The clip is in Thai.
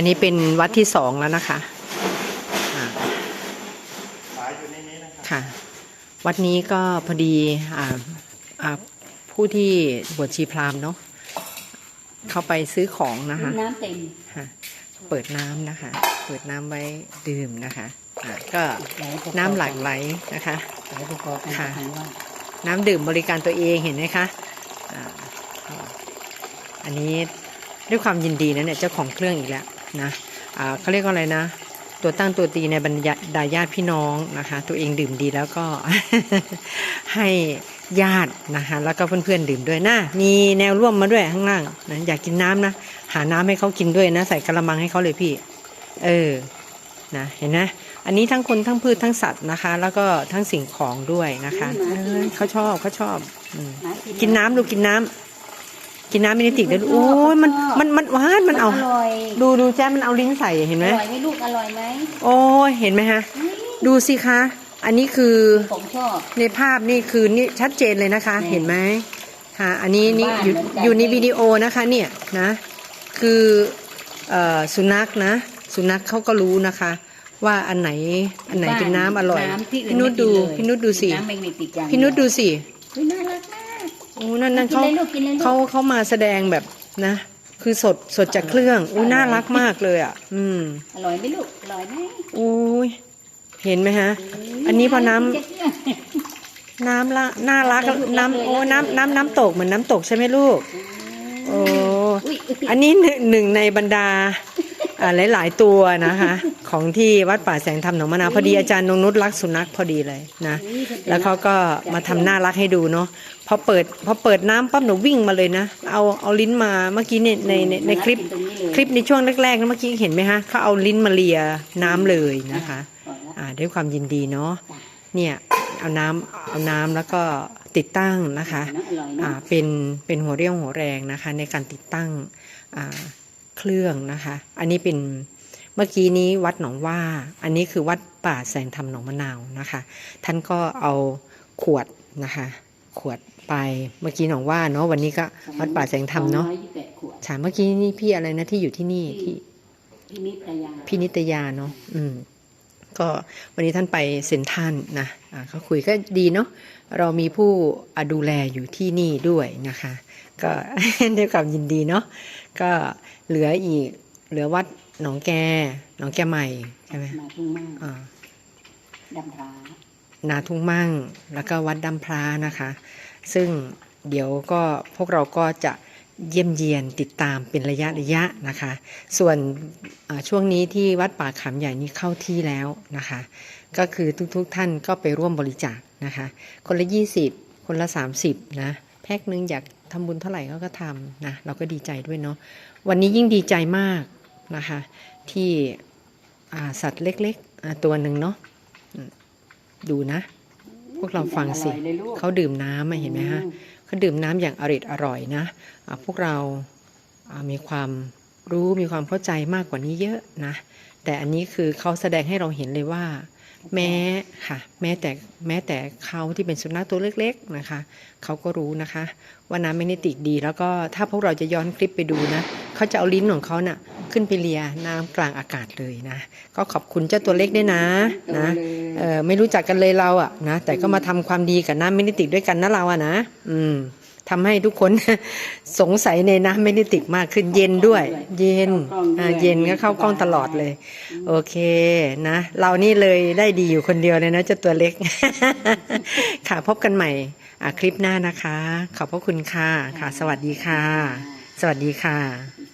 อันนี้เป็นวัดที่สองแล้วนะคะอ่าขายอยู่ในนี้นะครับค่ะ วัดนี้ก็พอดีอ่าอ่าผู้ที่บวชชีพราหมณ์เนาะเข้าไปซื้อของนะคะน้ำเต็มค่ะเปิดน้ำนะคะ เปิดน้ำไว้ดื่มนะคะอ่าก็ไหลประกอบน้ำหลั่งไหลนะคะไหลประกอบกันค่ะทางว่าน้ำดื่มบริการตัวเองเห็นไหมคะอ่าอันนี้ด้วยความยินดีนะเนี่ยเจ้าของเครื่องอีกแล้ว นะเขาเรียกว่าอะไรนะ ตัวตั้งตัวตีในบรรดาญาติพี่น้องนะคะ ตัวเองดื่มดีแล้วก็ให้ญาตินะคะแล้วก็เพื่อนๆดื่มด้วยนะมีแนวร่วมมาด้วยข้างล่างนะอยากกินน้ำนะหาน้ำให้เขากินด้วยนะใส่กระมังให้เขาเลยพี่ เออนะเห็นไหมอันนี้ทั้งคนทั้งพืชทั้งสัตว์นะคะ แล้วก็ทั้งสิ่งของด้วยนะคะเออเขาชอบเขาชอบอกินน้ำดูกินน้ำ กินน้ำมินิติกเดี๋ยวดูโอ้ยมันมันมันหวานมันเอา อร่อยดูดูแจ้มันเอาลิ้นใส่เห็นไหมอร่อยไหมลูกอร่อยไหมโอ้ยเห็นไหมฮะอืมดูสิคะ อันนี้คือผมชอบ ในภาพนี่คือนี่ชัดเจนเลยนะคะอืมเห็นไหมค่ะ อันนี้นี่บ้านอยู่เหมือนกัน อยู่ในวิดีโอนะคะเนี่ยนะ คือเอ่อสุนัขนะ สุนัขเขาก็รู้นะคะ ว่าอันไหนอันไหนเป็นน้ำอร่อยน้ำที่อื่พี่นนุชดูไม่กิเลยพี่นุชดูสิน้ำแมกนีติกอย่างพี่นุชดูสิเฮ้ยน่ารักมากโอ้นั่นนั่นกินเขาเลยลูกกินเลยลูก เขาเขามาแสดงแบบนะ คือสดสดจากเครื่องอู้น่ารักมากเลยอะ อืมอร่อยไหมลูก อร่อยไหมอุ้ยเห็นไหมฮะ อันนี้พอน้ำเจ๊เกี้ยน้ำละน่ารักรักเลยน้ำโอ้รักเลยน้ำน้ำน้ำตกเหมือนน้ำตกใช่ไหมลูกโอ้อุ๊ยอุ๊ย อันนี้หนึ่งหนึ่งในบรรดาอ่า หลาย ๆ ตัวนะคะ ของที่วัดป่าแสงธรรมหนองมะนาวพอดีอาจารย์นงนุชรักสุนัขพอดีเลยนะ แล้วเขาก็มาทำน่ารักให้ดูเนาะพอเปิดพอเปิดน้ำปั๊บหนูวิ่งมาเลยนะ เอาเอาลิ้นมาเมื่อกี้ในในในคลิปคลิปในช่วงแรกๆนะเมื่อกี้เห็นไหมฮะเขาเอาลิ้นมาเลียน้ำเลยนะคะอ่าด้วยความยินดีเนาะเนี่ยเอาน้ำเอาน้ำแล้วก็ติดตั้งนะคะเนอะอร่อยอ่าเป็นเป็นหัวเรี่ยวหัวแรงนะคะ ในการติดตั้งอ่า เครื่องนะคะ อันนี้เป็นเมื่อกี้นี้วัดหนองว่า อันนี้คือวัดป่าแสงธรรมหนองมะนาวนะคะ ท่านก็เอาขวดนะคะ ขวดไปเมื่อกี้หนองว่าเนาะวันนี้ก็วัดป่าแสงธรรมเนาะสองร้อยยี่สิบแปดขวดฉาเมื่อกี้นี่พี่อะไรนะที่อยู่ที่นี่ที่พี่นิตยาพี่นิตยาเนาะอืม ก็วันนี้ท่านไปเซ็นทรันนะอ่าเขาคุยก็ดีเนาะเรามีผู้อ่าดูแลอยู่ที่นี่ด้วยนะคะ ก็ด้วยความยินดีเนาะก็เหลืออีกเหลือวัดหนองแกหนองแกใหม่ใช่ไหมมาทุ่งมากอ่าดำพร้านาทุ่งมั่งแล้วก็วัดดำพร้านะคะ ซึ่งเดี๋ยวก็พวกเราก็จะ เยี่ยมเยียนติดตามเป็นระยะระยะนะคะ ส่วนอ่าช่วงนี้ที่วัดป่าขามใหญ่นี้เข้าที่แล้วนะคะ ก็คือทุกๆทท่านก็ไปร่วมบริจาคนะคะ คนละ 20 คนละ 30 นะแพ็คนึงอยากทำบุญเท่าไหร่เขาก็ทำนะเราก็ดีใจด้วยเนาะวันนี้ยิ่งดีใจมากนะคะ ที่อ่าสัตว์เล็กๆอ่าตัวหนึ่งเนาะอืมดูนะ พวกเราฟังสิอร่อยเลยลูกเขาดื่มน้ำอะเห็นไหมฮะ เขาดื่มน้ำอย่างอริดอร่อยนะะพวกเรามีความรู้มีความเข้าใจมากกว่านี้เยอะนะ แต่อันนี้คือเขาแสดงให้เราเห็นเลยว่า แม้ค่ะแม้แต่แม้แต่เขาที่เป็นสุนัขตัวเล็กๆนะคะเขาก็รู้นะคะ ว่าน้ำแมกนีติกดี แล้วก็ถ้าพวกเราจะย้อนคลิปไปดูนะเขาจะเอาลิ้นของเขาน่ะขึ้นไปเลียน้ำกลางอากาศเลยนะ ก็ขอบคุณเจ้าตัวเล็กด้วยนะนะเออไม่รู้จักกันเลยเราอะนะแต่ก็มาทำความดีกับน้ำเมนิติกด้วยกันนะเราอะนะ อืม ทำให้ทุกคนสงสัยในน้ำเมนิติกมากขึ้นเย็นด้วย เย็นอ่าเย็นก็เข้ากล้องตลอดเลย โอเคนะ เรานี่เลยได้ดีอยู่คนเดียวเลยนะเจ้าตัวเล็ก ค่ะพบกันใหม่อะคลิปหน้านะคะ ขอบพระคุณค่ะค่ะ สวัสดีค่ะ สวัสดีค่ะอีก